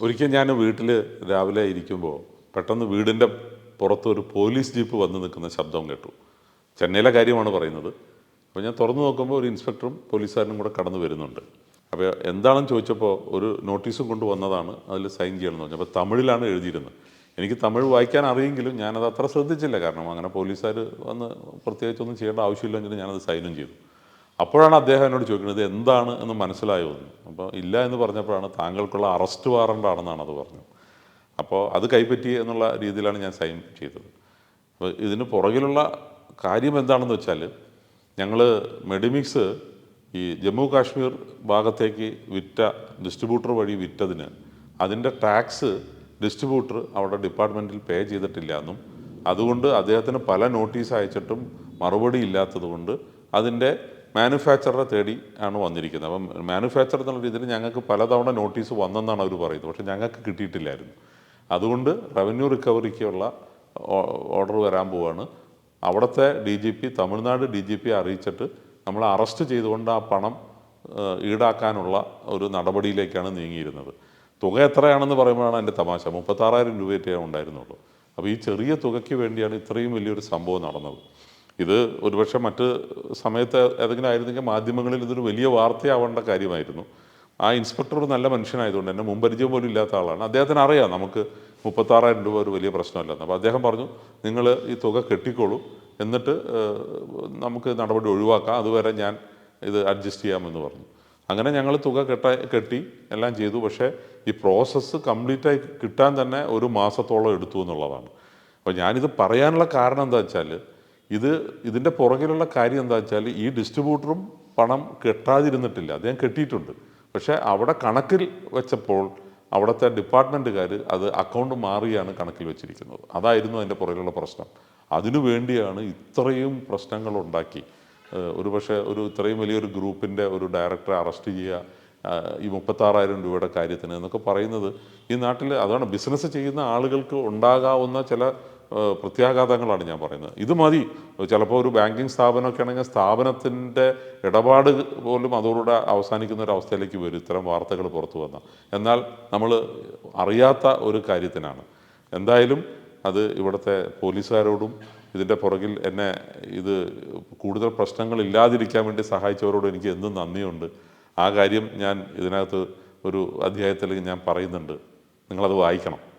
ഒരിക്കൽ ഞാൻ വീട്ടിൽ രാവിലെ ഇരിക്കുമ്പോൾ പെട്ടെന്ന് വീടിന്റെ പുറത്ത് ഒരു പോലീസ് ജീപ്പ് വന്ന് നിൽക്കുന്ന ശബ്ദം കേട്ടു. ചെന്നൈയിലെ കാര്യമാണ് പറയുന്നത്. അപ്പോൾ ഞാൻ തുറന്നു നോക്കുമ്പോൾ ഒരു ഇൻസ്പെക്ടറും പോലീസുകാരനും കൂടെ കടന്നു വരുന്നുണ്ട്. അപ്പോൾ എന്താണെന്ന് ചോദിച്ചപ്പോൾ ഒരു നോട്ടീസും കൊണ്ട് വന്നതാണ് അതിൽ സൈൻ ചെയ്യണമെന്ന് പറഞ്ഞു. അപ്പോൾ തമിഴിലാണ് എഴുതിയിരുന്നത്. എനിക്ക് തമിഴ് വായിക്കാൻ അറിയെങ്കിലും ഞാനത് അത്ര ശ്രദ്ധിച്ചില്ല. കാരണം അങ്ങനെ പോലീസുകാർ വന്ന് പ്രത്യേകിച്ചൊന്നും ചെയ്യേണ്ട ആവശ്യമില്ലെങ്കിലും ഞാനത് സൈനും ചെയ്തു. അപ്പോഴാണ് അദ്ദേഹം എന്നോട് ചോദിക്കുന്നത് എന്താണ് എന്ന് മനസ്സിലായോ? അപ്പോൾ ഇല്ല എന്ന് പറഞ്ഞപ്പോഴാണ് താങ്കൾക്കുള്ള അറസ്റ്റ് വാറണ്ട് ആണെന്നാണ് അത് പറഞ്ഞത്. അപ്പോൾ അത് കൈപ്പറ്റി എന്നുള്ള രീതിയിലാണ് ഞാൻ സൈൻ ചെയ്തത്. അപ്പോൾ ഇതിന് പുറകിലുള്ള കാര്യം എന്താണെന്ന് വെച്ചാൽ ഞങ്ങൾ മെഡിമിക്സ് ഈ ജമ്മു കാശ്മീർ ഭാഗത്തേക്ക് വിറ്റ ഡിസ്ട്രിബ്യൂട്ടർ വഴി വിറ്റതിന് അതിന്റെ ടാക്സ് ഡിസ്ട്രിബ്യൂട്ടർ അവിടെ ഡിപ്പാർട്ട്മെന്റിൽ പേ ചെയ്തിട്ടില്ല എന്നും അതുകൊണ്ട് അദ്ദേഹത്തിന് പല നോട്ടീസ് അയച്ചിട്ടും മറുപടി ഇല്ലാത്തതുകൊണ്ട് അതിന്റെ മാനുഫാക്ചററെ തേടി ആണ് വന്നിരിക്കുന്നത്. അപ്പം മാനുഫാക്ചർ എന്നുള്ള രീതിയിൽ ഞങ്ങൾക്ക് പലതവണ നോട്ടീസ് വന്നെന്നാണ് അവർ പറയുന്നത്. പക്ഷേ ഞങ്ങൾക്ക് കിട്ടിയിട്ടില്ലായിരുന്നു. അതുകൊണ്ട് റവന്യൂ റിക്കവറിക്കുള്ള ഓർഡർ വരാൻ പോവാണ്. അവിടുത്തെ D G P Tamil Nadu D G P അറിയിച്ചിട്ട് നമ്മൾ അറസ്റ്റ് ചെയ്തുകൊണ്ട് ആ പണം ഈടാക്കാനുള്ള ഒരു നടപടിയിലേക്കാണ് നീങ്ങിയിരുന്നത്. തുക എത്രയാണെന്ന് പറയുമ്പോഴാണ് എന്റെ തമാശ. മുപ്പത്താറായിരം രൂപയൊക്കെ ഉണ്ടായിരുന്നുള്ളൂ. അപ്പോൾ ഈ ചെറിയ തുകയ്ക്ക് വേണ്ടിയാണ് ഇത്രയും വലിയൊരു സംഭവം നടന്നത്. ഇത് ഒരുപക്ഷെ മറ്റ് സമയത്ത് ഏതെങ്കിലും ആയിരുന്നെങ്കിൽ മാധ്യമങ്ങളിൽ ഇതൊരു വലിയ വാർത്തയാവേണ്ട കാര്യമായിരുന്നു. ആ ഇൻസ്പെക്ടർ നല്ല മനുഷ്യനായതുകൊണ്ട് എന്നെ മുമ്പരിചയം പോലും ഇല്ലാത്ത ആളാണ്. അദ്ദേഹത്തിന് അറിയാം നമുക്ക് മുപ്പത്താറായിരം രൂപ ഒരു വലിയ പ്രശ്നമല്ലെന്ന്. അപ്പോൾ അദ്ദേഹം പറഞ്ഞു നിങ്ങൾ ഈ തുക കെട്ടിക്കോളൂ. എന്നിട്ട് നമുക്ക് നടപടി ഒഴിവാക്കാം. അതുവരെ ഞാൻ ഇത് അഡ്ജസ്റ്റ് ചെയ്യാമെന്ന് പറഞ്ഞു. അങ്ങനെ ഞങ്ങൾ തുക കെട്ട കെട്ടി എല്ലാം ചെയ്തു. പക്ഷേ ഈ പ്രോസസ്സ് കംപ്ലീറ്റ് ആയി കിട്ടാൻ തന്നെ ഒരു മാസത്തോളം എടുത്തു എന്നുള്ളതാണ്. അപ്പോൾ ഞാനിത് പറയാനുള്ള കാരണം എന്താ വെച്ചാൽ ഇത് ഇതിന്റെ പുറകിലുള്ള കാര്യം എന്താ വെച്ചാൽ ഈ ഡിസ്ട്രിബ്യൂട്ടറും പണം കെട്ടാതിരുന്നിട്ടില്ല. അദ്ദേഹം കെട്ടിയിട്ടുണ്ട്. പക്ഷേ അവിടെ കണക്കിൽ വെച്ചപ്പോൾ അവിടുത്തെ ഡിപ്പാർട്ട്മെന്റുകാർ അത് അക്കൗണ്ട് മാറിയാണ് കണക്കിൽ വെച്ചിരിക്കുന്നത്. അതായിരുന്നു അതിന്റെ പുറകിലുള്ള പ്രശ്നം. അതിനു വേണ്ടിയാണ് ഇത്രയും പ്രശ്നങ്ങൾ ഉണ്ടാക്കി. ഒരു പക്ഷേ ഒരു ഇത്രയും വലിയൊരു ഗ്രൂപ്പിന്റെ ഒരു ഡയറക്ടറെ അറസ്റ്റ് ചെയ്യുക ഈ മുപ്പത്താറായിരം രൂപയുടെ കാര്യത്തിന് എന്നൊക്കെ പറയുന്നത് ഈ നാട്ടിൽ അതാണ് ബിസിനസ് ചെയ്യുന്ന ആളുകൾക്ക് ഉണ്ടാകാവുന്ന ചില പ്രത്യാഘാതങ്ങളാണ് ഞാൻ പറയുന്നത്. ഇത് മതി. ചിലപ്പോൾ ഒരു ബാങ്കിങ് സ്ഥാപനമൊക്കെ ആണെങ്കിൽ സ്ഥാപനത്തിന്റെ ഇടപാട് പോലും അതോടുകൂടെ അവസാനിക്കുന്ന ഒരു അവസ്ഥയിലേക്ക് വരും. ഇത്തരം വാർത്തകൾ പുറത്തു വന്നാൽ. എന്നാൽ നമ്മൾ അറിയാത്ത ഒരു കാര്യത്തിനാണ്. എന്തായാലും അത് ഇവിടുത്തെ പോലീസുകാരോടും ഇതിന്റെ പുറകിൽ എന്നെ ഇത് കൂടുതൽ പ്രശ്നങ്ങൾ ഇല്ലാതിരിക്കാൻ വേണ്ടി സഹായിച്ചവരോട് എനിക്ക് എന്നും നന്ദിയുണ്ട്. ആ കാര്യം ഞാൻ ഇതിനകത്ത് ഒരു അധ്യായത്തിൽ ഞാൻ പറയുന്നുണ്ട്. നിങ്ങളത് വായിക്കണം.